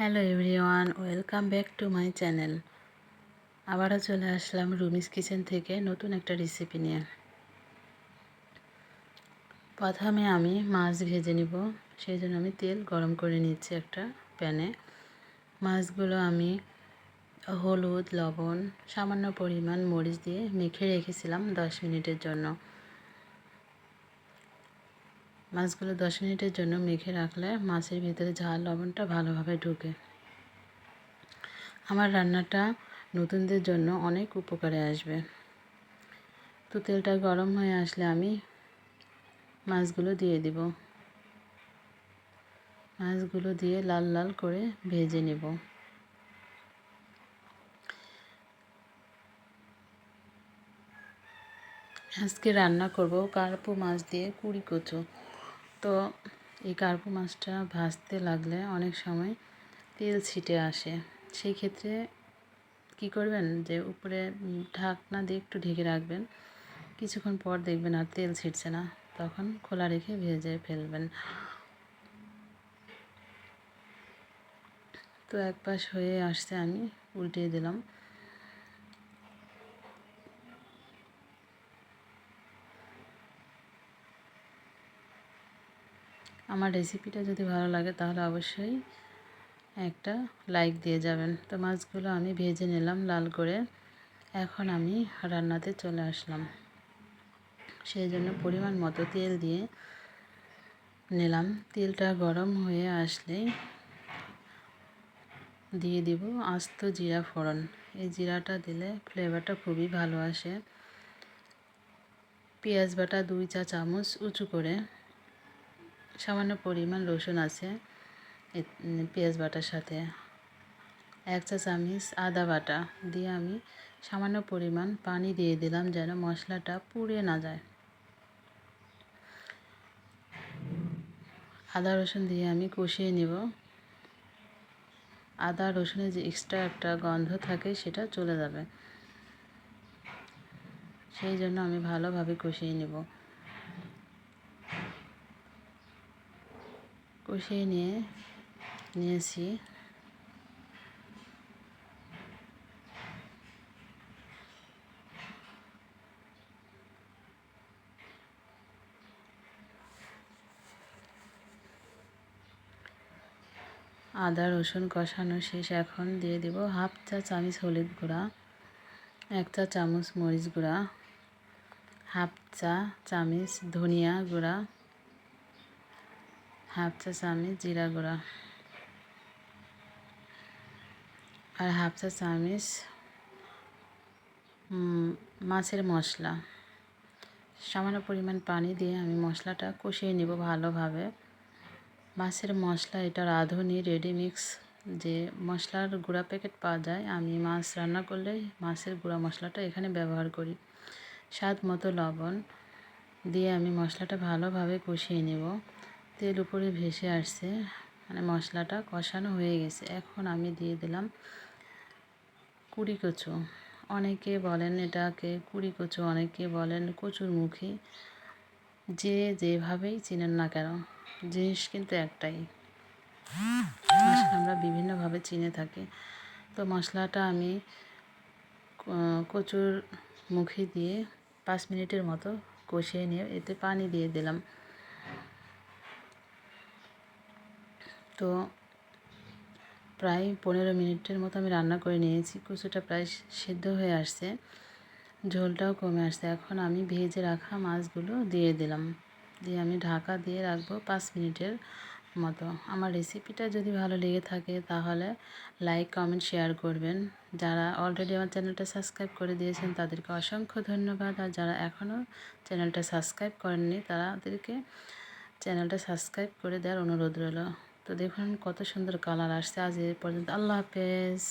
Hello everyone, welcome back to my channel. আবারও চলে আসলাম রুমিস kitchen থেকে নতুন একটা রেসিপি নিয়ে। প্রথমে আমি মাছ ভেজে নিব সেই জন্য আমি তেল গরম করে নিচ্ছি একটা প্যানে। মাছগুলো আমি হলুদ, লবণ, সামান্য পরিমাণ মরিচ দিয়ে মেখে রেখেছিলাম দশ মিনিটের জন্য। মাছগুলো দশ মিনিটের জন্য মেখে রাখলে মাছের ভিতরে ঝাল লবণটা ভালোভাবে ঢুকে। আমার রান্নাটা নতুনদের জন্য অনেক উপকারে আসবে। তো তেলটা গরম হয়ে আসলে আমি মাছগুলো দিয়ে দিব। মাছগুলো দিয়ে লাল লাল করে ভেজে নেব। আজকে রান্না করব কার্পু মাছ দিয়ে কুড়ি কচু। তো এই কার্পু মাছটা ভাজতে লাগলে অনেক সময় তেল ছিটে আসে। সেই ক্ষেত্রে কি করবেন যে উপরে ঢাকনা দিয়ে একটু ঢেকে রাখবেন। কিছুক্ষণ পর দেখবেন আর তেল ছিটছে না। তখন খোলা রেখে ভেজে ফেলবেন। তো এক পাশ হয়ে আসছে আমি, উল্টিয়ে দিলাম। আমার রেসিপিটা যদি ভালো লাগে তাহলে অবশ্যই একটা লাইক দিয়ে যাবেন। তো মাছগুলো আমি ভেজে নিলাম লাল করে। এখন আমি রান্নাতে চলে আসলাম। সেই জন্য পরিমাণ মতো তেল দিয়ে নিলাম। তেলটা গরম হয়ে আসলে দিয়ে দিব আস্ত জিরা ফোড়ন। এই জিরাটা দিলে ফ্লেভারটা খুবই ভালো আসে। পেঁয়াজ বাটা দুই চা চামচ উঁচু করে সামান্য পরিমাণ রসুন আছে পেঁয়াজ বাটার সাথে। এক চা চামচ আদা বাটা দিয়ে আমি সামান্য পরিমাণ পানি দিয়ে দিলাম যেন মশলাটা পুড়ে না যায়। আদা রসুন দিয়ে আমি কষিয়ে নেব। আদা রসুনের যে এক্সট্রা একটা গন্ধ থাকে সেটা চলে যাবে। সেই জন্য আমি ভালোভাবে কষিয়ে নেব। কষিয়ে নিয়ে, নিয়েছি। আদা, রসুন কষানো শেষ। এখন দিয়ে দেব হাফ চা চামচ হলুদ গুঁড়া, এক চা চামচ মরিচ গুঁড়া, হাফ চা চামচ ধনিয়া গুঁড়া হাফ চা চামচ জিরা গুঁড়া। আর হাফ চা চামচ মাছের মশলা। সামান্য পরিমাণ পানি দিয়ে আমি মশলাটা কষিয়ে নেব ভালোভাবে। মাছের মশলা, এটা রাঁধুনি রেডিমিক্স যে মশলার গুঁড়া প্যাকেট পাওয়া যায়, আমি মাছ রান্না করলে মাছের গুঁড়া মশলাটা এখানে ব্যবহার করি। স্বাদ মতো লবণ দিয়ে আমি মশলাটা ভালোভাবে কষিয়ে নেব। তেল উপরে ভেসে আসছে মানে মশলাটা কষানো হয়ে গেছে। এখন আমি দিয়ে দিলাম কুড়ি কচু। অনেকে বলেন এটাকে কুড়ি কচু, অনেকে বলেন কচুর মুখী। যে যেভাবেই চিনেন না কেন, জিনিস কিন্তু একটাই। আমরা বিভিন্নভাবে চিনে থাকি। তো মশলাটা আমি কচুর মুখে দিয়ে পাঁচ মিনিটের মতো কষিয়ে নিয়ে এতে পানি দিয়ে দিলাম। তো প্রায় পনেরো মিনিটের মতো আমি রান্না করে নিয়েছি। কচুটা প্রায় সেদ্ধ হয়ে আসছে। ঝোলটাও কমে আসছে। এখন আমি ভেজে রাখা মাছগুলো দিয়ে দিলাম। দিয়ে আমি ঢাকা দিয়ে রাখব পাঁচ মিনিটের মতো। আমার রেসিপিটা যদি ভালো লেগে থাকে তাহলে লাইক, কমেন্ট, শেয়ার করবেন। যারা অলরেডি আমার চ্যানেলটা সাবস্ক্রাইব করে দিয়েছেন তাদেরকে অসংখ্য ধন্যবাদ। আর যারা এখনও চ্যানেলটা সাবস্ক্রাইব করেননি তাদেরকে চ্যানেলটা সাবস্ক্রাইব করে দেওয়ার অনুরোধ রইল। তো দেখুন কত সুন্দর কালার আসছে। আজ এ পর্যন্ত আল্লাহ হাফেজ।